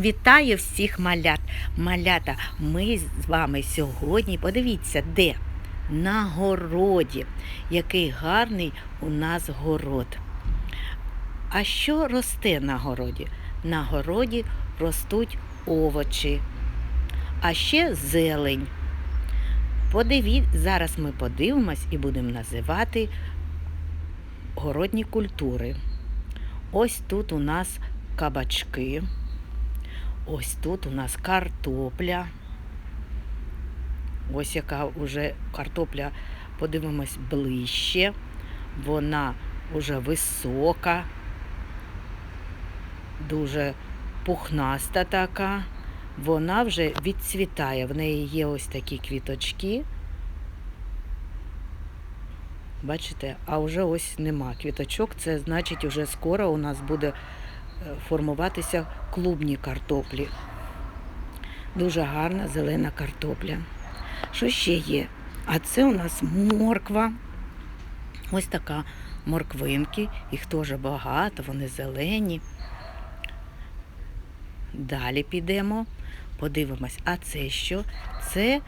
Вітаю всіх малят. Малята, ми з вами сьогодні, подивіться, де? На городі. Який гарний у нас город. А що росте на городі? На городі ростуть овочі, а ще зелень. Подиві... Зараз ми подивимось і будемо називати городні культури. Ось тут у нас кабачки. Ось тут у нас картопля. Ось яка вже картопля, подивимось ближче. Вона вже висока, дуже пухнаста така. Вона вже відцвітає. В неї є ось такі квіточки. Бачите, а вже ось нема квіточок. Це значить, вже скоро у нас буде формуватися клубні картоплі. Дуже гарна зелена картопля. Що ще є? А це у нас морква. Ось така морквинки. Їх теж багато, вони зелені. Далі підемо, подивимось. А це що? Це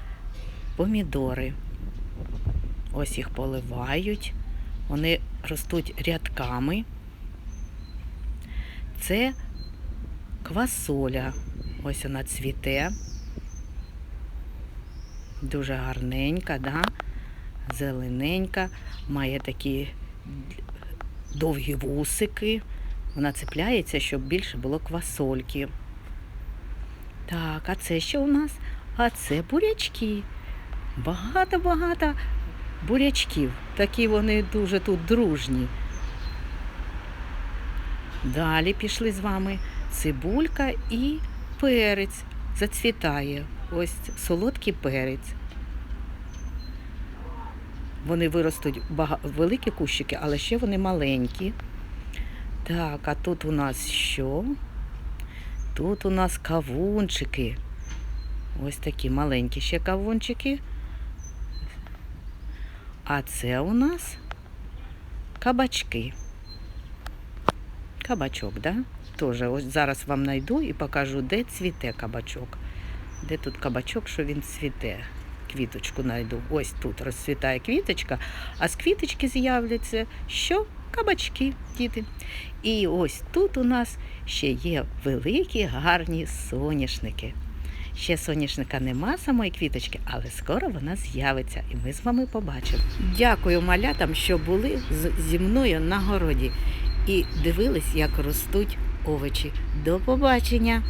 помідори. Ось їх поливають. Вони ростуть рядками. Це квасоля. Ось вона цвіте. Дуже гарненька, да? зелененька, має такі довгі вусики. Вона цепляється, щоб більше було квасольки. Так, а це що у нас? А це бурячки. Багато-багато бурячків. Такі вони дуже тут дружні. Далі пішли з вами цибулька і перець зацвітає. Ось солодкий перець. Вони виростуть бага... великі кущики, але ще вони маленькі. Так, а тут у нас що? Тут у нас кавунчики. Ось такі маленькі ще кавунчики. А це у нас кабачки. Кабачок, да? Тоже ось зараз вам знайду і покажу, де цвіте кабачок. Де тут кабачок, що він цвіте. Квіточку знайду. Ось тут розцвітає квіточка, а з квіточки з'являться що? Кабачки, діти. І ось тут у нас ще є великі гарні соняшники. Ще соняшника нема самої квіточки, але скоро вона з'явиться, і ми з вами побачимо. Дякую малятам, що були зі мною на городі і дивились, як ростуть овочі. До побачення!